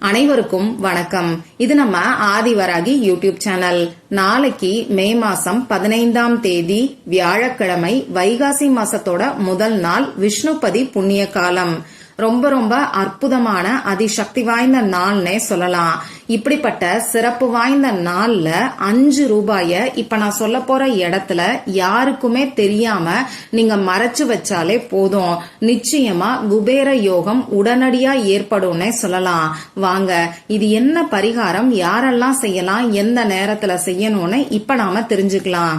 அனைவருக்கும் வணக்கம். இது நம்ம ஆதிவராகி யூடியூப் சேனல். நாளைக்கு மே மாசம் பதினைந்தாம் தேதி வியாழக்கிழமை வைகாசி மாசத்தோட முதல் நாள் விஷ்ணுபதி புண்ணிய காலம் ரொம்ப ரொம்ப அற்புதமான அதிசக்தி வாய்ந்த நாள்னே சொல்லலாம். இப்படிப்பட்ட சிறப்பு வாய்ந்த நாள்ல அஞ்சு ரூபாய இப்ப நான் சொல்ல போற இடத்துல யாருக்குமே தெரியாம நீங்க மறைச்சு வச்சாலே போதும். நிச்சயமா குபேர யோகம் உடனடியா ஏற்படும்னே சொல்லலாம். வாங்க இது என்ன பரிகாரம்? யாரெல்லாம் செய்யலாம்? எந்த நேரத்துல செய்யணும்னு இப்ப நாம தெரிஞ்சுக்கலாம்.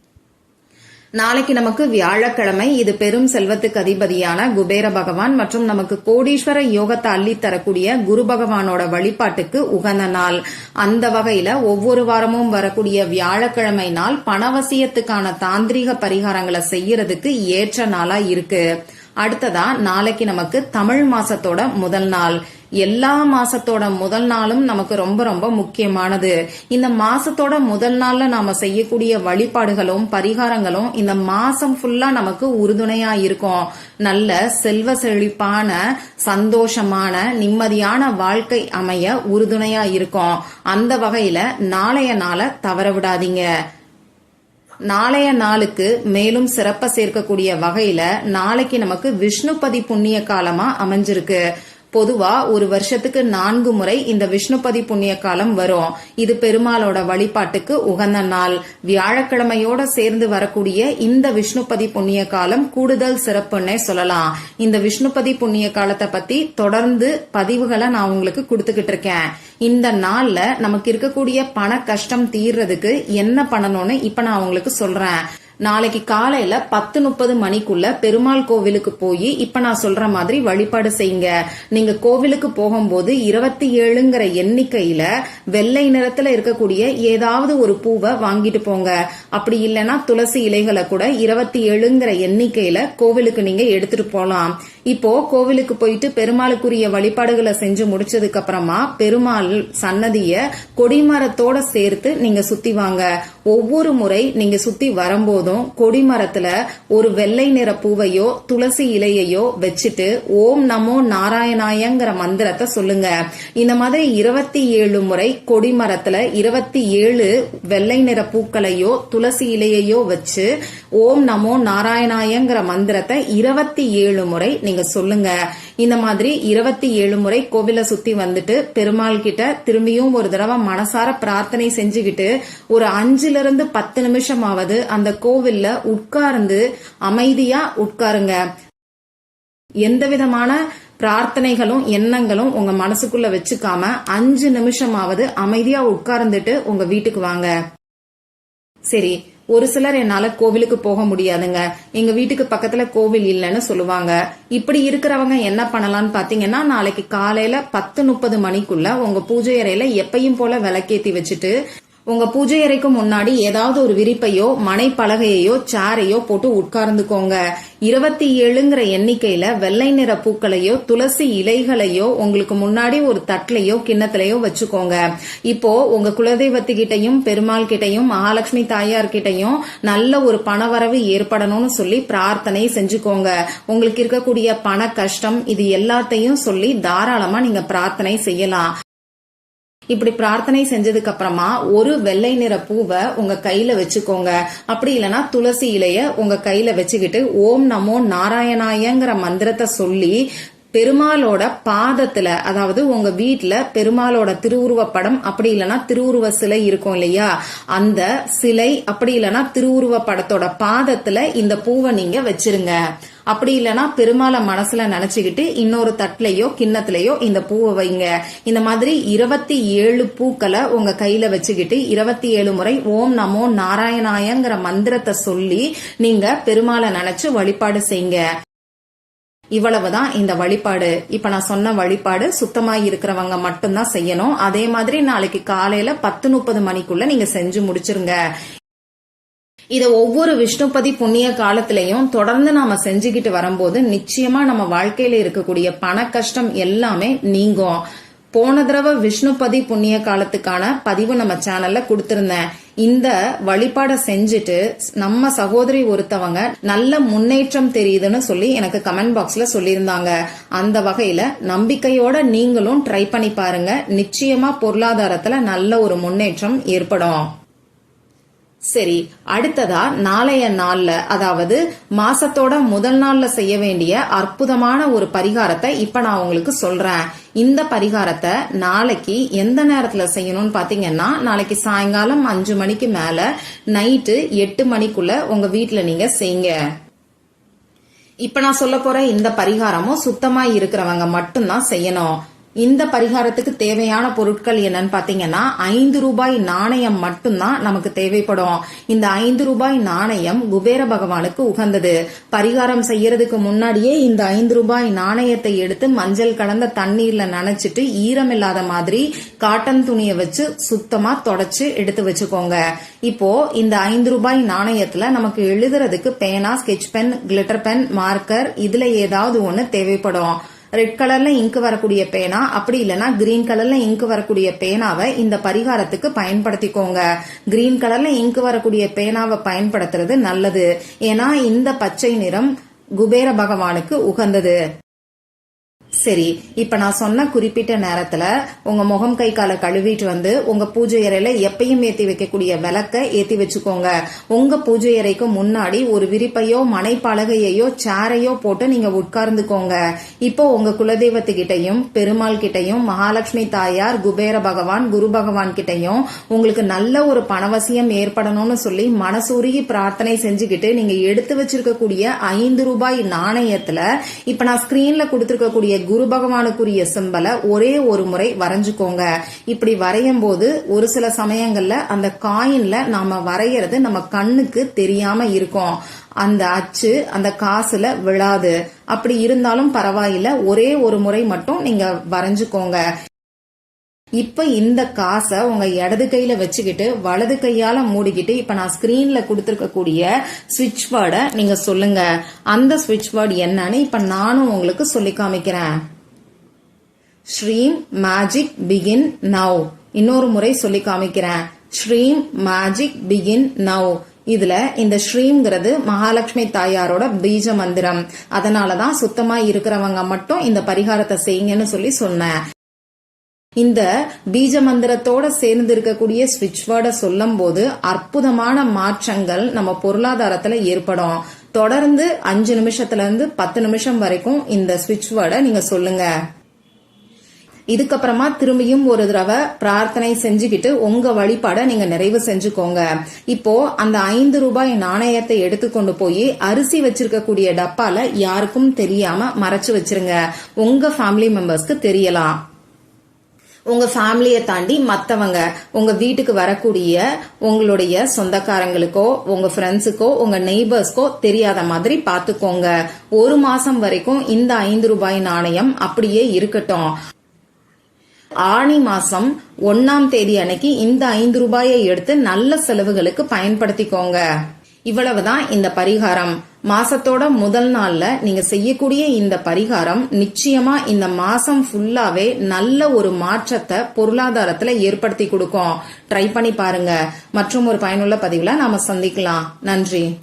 நாளைக்கு நமக்கு வியாழக்கிழமை இது பெரும் செல்வத்துக்கு அதிபதியான குபேர பகவான் மற்றும் நமக்கு கோடீஸ்வர யோகத்தை அள்ளி தரக்கூடிய குரு பகவானோட வழிபாட்டுக்கு உகந்த நாள். அந்த வகையில ஒவ்வொரு வாரமும் வரக்கூடிய வியாழக்கிழமை நாள் பணவசியத்துக்கான தாந்திரிக பரிகாரங்களை செய்யறதுக்கு ஏற்ற நாளா இருக்கு. அடுத்ததா நாளைக்கு நமக்கு தமிழ் மாசத்தோட முதல் நாள். எல்லா மாசத்தோட முதல் நாளும் நமக்கு ரொம்ப ரொம்ப முக்கியமானது. இந்த மாசத்தோட முதல் நாள்ல நாம செய்யக்கூடிய வழிபாடுகளும் பரிகாரங்களும் இந்த மாசம் ஃபுல்லா நமக்கு உறுதுணையா இருக்கும். நல்ல செல்வ செழிப்பான சந்தோஷமான நிம்மதியான வாழ்க்கை அமைய உறுதுணையா இருக்கும். அந்த வகையில நாளைய நாள தவற விடாதீங்க. நாளைய நாளுக்கு மேலும் சிறப்ப சேர்க்கக்கூடிய வகையில நாளைக்கு நமக்கு விஷ்ணுபதி புண்ணிய காலமா அமைஞ்சிருக்கு. பொதுவா ஒரு வருஷத்துக்கு நான்கு முறை இந்த விஷ்ணுபதி புண்ணிய காலம் வரும். இது பெருமாளோட வழிபாட்டுக்கு உகந்த நாள். வியாழக்கிழமையோட சேர்ந்து வரக்கூடிய இந்த விஷ்ணுபதி புண்ணிய காலம் கூடுதல் சிறப்புன்னே சொல்லலாம். இந்த விஷ்ணுபதி புண்ணிய காலத்தை பத்தி தொடர்ந்து பதிவுகளை நான் உங்களுக்கு கொடுத்துக்கிட்டு இருக்கேன். இந்த நாள்ல நமக்கு இருக்கக்கூடிய பண கஷ்டம் தீர்றதுக்கு என்ன பண்ணணும்னு இப்ப நான் உங்களுக்கு சொல்றேன். நாளைக்கு காலையில பத்து முப்பது மணிக்குள்ள பெருமாள் கோவிலுக்கு போய் இப்ப நான் சொல்ற மாதிரி வழிபாடு செய்யுங்க. நீங்க கோவிலுக்கு போகும்போது இருபத்தி ஏழுங்கிற எண்ணிக்கையில வெள்ளை நிறத்துல இருக்கக்கூடிய ஏதாவது ஒரு பூவை வாங்கிட்டு போங்க. அப்படி இல்லைன்னா துளசி இலைகளை கூட இருபத்தி ஏழுங்கிற எண்ணிக்கையில கோவிலுக்கு நீங்க எடுத்துட்டு போலாம். இப்போ கோவிலுக்கு போயிட்டு பெருமாளுக்குரிய வழிபாடுகளை செஞ்சு முடிச்சதுக்கு அப்புறமா பெருமாள் சன்னதிய கொடிமரத்தோட சேர்த்து நீங்க சுத்தி வாங்க. ஒவ்வொரு முறை நீங்க சுத்தி வரும்போதும் கொடிமரத்துல ஒரு வெள்ளை நிற பூவையோ துளசி இலையையோ வச்சுட்டு ஓம் நமோ நாராயணாயங்கிற மந்திரத்தை சொல்லுங்க. இந்த மாதிரி இருபத்தி ஏழு முறை கொடிமரத்துல இருபத்தி ஏழு வெள்ளை நிற பூக்களையோ துளசி இலையையோ வச்சு ஓம் நமோ நாராயணாயங்கிற மந்திரத்தை இருபத்தி ஏழு முறை நீங்க சொல்லுங்க. இந்த மாதிரி இருபத்தி ஏழு முறை கோவில சுத்தி வந்துட்டு பெருமாள் கிட்ட திரும்பியும் ஒரு தடவை மனசார பிரார்த்தனை செஞ்சுக்கிட்டு ஒரு அஞ்சுல இருந்து பத்து நிமிஷமாவது அந்த கோவில் கோவில்ல உட்கார்ந்து அமைதியா உட்காருங்க. எந்த விதமான பிரார்த்தனைகளும் எண்ணங்களும் உங்க மனசுக்குள்ள வச்சுக்காம அஞ்சு நிமிஷமாவது அமைதியா உட்கார்ந்துட்டு உங்க வீட்டுக்கு வாங்க. சரி ஒரு சிலர் என்னால கோவிலுக்கு போக முடியாதுங்க. எங்க வீட்டுக்கு பக்கத்துல கோவில் இல்லைன்னு சொல்லுவாங்க. இப்படி இருக்கிறவங்க என்ன பண்ணலாம்னு பாத்தீங்கன்னா நாளைக்கு காலையில பத்து முப்பது மணிக்குள்ள உங்க பூஜை அறையில எப்பயும் போல விளக்கேத்தி வச்சுட்டு உங்க பூஜை அறைக்கு முன்னாடி ஏதாவது ஒரு விரிப்பையோ மனைப்பலகையோ சேரையோ போட்டு உட்கார்ந்துக்கோங்க. இருபத்தி ஏழுங்கிற எண்ணிக்கையில வெள்ளை நிற பூக்களையோ துளசி இலைகளையோ உங்களுக்கு முன்னாடி ஒரு தட்டிலையோ கிண்ணத்திலையோ வச்சுக்கோங்க. இப்போ உங்க குலதெய்வத்துக்கிட்டையும் பெருமாள் கிட்டையும் மகாலட்சுமி தாயார் கிட்டையும் நல்ல ஒரு பணவரவு ஏற்படணும்னு சொல்லி பிரார்த்தனை செஞ்சுக்கோங்க. உங்களுக்கு இருக்கக்கூடிய பண கஷ்டம் இது எல்லாத்தையும் சொல்லி தாராளமா நீங்க பிரார்த்தனை செய்யலாம். இப்படி பிரார்த்தனை செஞ்சதுக்கு அப்புறமா ஒரு வெள்ளை நிற பூவை உங்க கையில வச்சுக்கோங்க. அப்படி இல்லைன்னா துளசி இலைய உங்க கையில வச்சுக்கிட்டு ஓம் நமோ நாராயணாயங்கிற மந்திரத்தை சொல்லி பெருமாளோட பாதத்துல அதாவது உங்க வீட்டுல பெருமாளோட திருவுருவ படம் அப்படி இல்லைன்னா திருவுருவ சிலை இருக்கும் இல்லையா? அந்த சிலை அப்படி இல்லைன்னா திருவுருவ படத்தோட பாதத்துல இந்த பூவை நீங்க வச்சிருங்க. அப்படி இல்லைன்னா பெருமாளை மனசுல நினைச்சுக்கிட்டு இன்னொரு தட்டிலையோ கிண்ணத்திலையோ இந்த பூவை வைங்க. இந்த மாதிரி இருபத்தி ஏழு பூக்களை உங்க கையில வச்சுக்கிட்டு இருபத்தி ஏழு முறை ஓம் நமோ நாராயணாயங்கிற மந்திரத்தை சொல்லி நீங்க பெருமாளை நினைச்சு வழிபாடு செய்யுங்க இவ்வளவுதான் இந்த வழிபாடு. இப்ப நான் சொன்ன வழிபாடு சுத்தமா இருக்கிறவங்க மட்டும்தான் செய்யணும். அதே மாதிரி நாளைக்கு காலையில பத்து முப்பது மணிக்குள்ள நீங்க செஞ்சு முடிச்சிருங்க. இத ஒவ்வொரு விஷ்ணுபதி புண்ணிய காலத்திலையும் தொடர்ந்து நாம செஞ்சுக்கிட்டு வரும்போது நிச்சயமா நம்ம வாழ்க்கையில இருக்கக்கூடிய பண கஷ்டம் எல்லாமே நீங்கும். போன தடவை விஷ்ணுபதி புண்ணிய காலத்துக்கான பதிவு நம்ம சேனல்ல கொடுத்திருந்தேன். இந்த வழிபாடை செஞ்சுட்டு நம்ம சகோதரி ஒருத்தவங்க நல்ல முன்னேற்றம் தெரியுதுன்னு சொல்லி எனக்கு கமெண்ட் பாக்ஸ்ல சொல்லியிருந்தாங்க. அந்த வகையில நம்பிக்கையோட நீங்களும் ட்ரை பண்ணி பாருங்க. நிச்சயமா பொருளாதாரத்துல நல்ல ஒரு முன்னேற்றம் ஏற்படும். சரி அடுத்ததா நாளைய நாள்ல அதாவது மாசத்தோட முதல் நாள்ல செய்ய வேண்டிய அற்புதமான ஒரு பரிகாரத்தை இப்ப நான் உங்களுக்கு சொல்றேன். இந்த பரிகாரத்தை நாளைக்கு எந்த நேரத்துல செய்யணும்னு பாத்தீங்கன்னா நாளைக்கு சாயங்காலம் அஞ்சு மணிக்கு மேல நைட்டு எட்டு மணிக்குள்ள உங்க வீட்டுல நீங்க செய்யுங்க. இப்ப நான் சொல்ல போற இந்த பரிகாரமும் சுத்தமா இருக்கிறவங்க மட்டும்தான் செய்யணும். இந்த பரிகாரத்துக்கு தேவையான பொருட்கள் என்னன்னு பாத்தீங்கன்னா ஐந்து ரூபாய் நாணயம் மட்டும்தான் நமக்கு தேவைப்படும். இந்த ஐந்து ரூபாய் நாணயம் குபேர பகவானுக்கு உகந்தது. பரிகாரம் செய்யறதுக்கு முன்னாடியே இந்த ஐந்து ரூபாய் நாணயத்தை எடுத்து மஞ்சள் கலந்த தண்ணீர்ல நனைச்சிட்டு ஈரம் இல்லாத மாதிரி காட்டன் துணியை வச்சு சுத்தமா தொடச்சு எடுத்து வச்சுக்கோங்க. இப்போ இந்த ஐந்து ரூபாய் நாணயத்துல நமக்கு எழுதுறதுக்கு பேனா sketch pen glitter pen marker இதுல ஏதாவது ஒண்ணு தேவைப்படும். ரெட் கலர்ல இங்கு வரக்கூடிய பேனா அப்படி இல்லைன்னா கிரீன் கலர்ல இங்கு வரக்கூடிய பேனாவை இந்த பரிகாரத்துக்கு பயன்படுத்திக்கோங்க. கிரீன் கலர்ல இங்கு வரக்கூடிய பேனாவை பயன்படுத்துறது நல்லது. ஏன்னா இந்த பச்சை நிறம் குபேர பகவானுக்கு உகந்தது. சரி இப்ப நான் சொன்ன குறிப்பிட்ட நேரத்துல உங்க முகம் கை காலை கழுவிட்டு வந்து உங்க பூஜை அறையில எப்பயும் ஏத்தி வைக்கக்கூடிய விளக்க ஏத்தி வச்சுக்கோங்க. உங்க பூஜை அறைக்கு முன்னாடி ஒரு விரிப்பையோ மனைப்பலகையோ சேரையோ போட்டு நீங்க உட்கார்ந்துக்கோங்க. இப்போ உங்க குலதெய்வத்துக்கிட்டையும் பெருமாள் கிட்டையும் மகாலட்சுமி தாயார் குபேர பகவான் குரு பகவான் கிட்டையும் உங்களுக்கு நல்ல ஒரு பணவசியம் ஏற்படணும்னு சொல்லி மனசூருகி பிரார்த்தனை செஞ்சுக்கிட்டு நீங்க எடுத்து வச்சிருக்கக்கூடிய ஐந்து ரூபாய் நாணயத்துல இப்ப நான் ஸ்கிரீன்ல கொடுத்திருக்கக்கூடிய குரு பகவானுக்குரிய சிம்பலை ஒரே ஒரு முறை வரைஞ்சுக்கோங்க. இப்படி வரையும் போது ஒரு சில சமயங்கள்ல அந்த காயின்ல நாம வரைகிறது நம்ம கண்ணுக்கு தெரியாம இருக்கும். அந்த அச்சு அந்த காசுல விழாது. அப்படி இருந்தாலும் பரவாயில்ல ஒரே ஒரு முறை மட்டும் நீங்க வரைஞ்சுக்கோங்க. இப்ப இந்த காசை உங்க இடது கையில வச்சுக்கிட்டு வலது கையால மூடிக்கிட்டு இப்ப நான் ஸ்கிரீன்ல கொடுத்துருக்கக்கூடிய ஸ்விட்ச் வேர்டை நீங்க சொல்லுங்க. அந்த ஸ்விட்ச் வேர்டு என்னன்னு இப்ப நானும் உங்களுக்கு சொல்லி காமிக்கிறேன். ஸ்ரீம் மேஜிக் பிகின் நவ் இன்னொரு முறை சொல்லி காமிக்கிறேன். ஸ்ரீம் மேஜிக் பிகின் நவ் இதுல இந்த ஸ்ரீம்ங்கிறது மகாலட்சுமி தாயாரோட பீஜ மந்திரம். அதனாலதான் சுத்தமா இருக்கிறவங்க மட்டும் இந்த பரிகாரத்தை செய்யுங்கன்னு சொல்லி சொன்னேன். இந்த பீஜ மந்திரத்தோட சேர்ந்து இருக்கக்கூடிய ஸ்விட்ச் வேர்டை சொல்லும் போது அற்புதமான மாற்றங்கள் நம்ம பொருளாதாரத்துல ஏற்படும். தொடர்ந்து அஞ்சு நிமிஷத்துல இருந்து பத்து நிமிஷம் வரைக்கும் இந்த ஸ்விட்ச் வேர்டை நீங்க சொல்லுங்க. இதுக்கப்புறமா திரும்பியும் ஒரு தடவை பிரார்த்தனை செஞ்சுக்கிட்டு உங்க வழிபாட நீங்க நிறைவு செஞ்சுக்கோங்க. இப்போ அந்த ஐந்து ரூபாய் நாணயத்தை எடுத்துக்கொண்டு போய் அரிசி வச்சிருக்கக்கூடிய டப்பால யாருக்கும் தெரியாம மறைச்சு வச்சிருங்க. உங்க ஃபேமிலி மெம்பர்ஸ்க்கு தெரியலாம். உங்க ஃபேமிலியை தாண்டி மற்றவங்க உங்க வீட்டுக்கு வரக்கூடிய உங்களுடைய சொந்தக்காரங்களுக்கோ உங்க ஃப்ரெண்ட்ஸுக்கோ உங்க நெய்பர்ஸ்க்கோ தெரியாத மாதிரி பாத்துக்கோங்க. ஒரு மாசம் வரைக்கும் இந்த ஐந்து ரூபாய் நாணயம் அப்படியே இருக்கட்டும். ஆணி மாசம் ஒன்னாம் தேதி அன்னைக்கு இந்த ஐந்து ரூபாயை எடுத்து நல்ல செலவுகளுக்கு பயன்படுத்திக்கோங்க. இவ்வளவுதான் இந்த பரிகாரம். மாசத்தோட முதல் நாள்ல நீங்க செய்யக்கூடிய இந்த பரிகாரம் நிச்சயமா இந்த மாசம் ஃபுல்லாவே நல்ல ஒரு மாற்றத்தை பொருளாதாரத்துல ஏற்படுத்தி கொடுக்கும். ட்ரை பண்ணி பாருங்க. மற்றும் ஒரு பயனுள்ள பதிவுல நாம சந்திக்கலாம். நன்றி.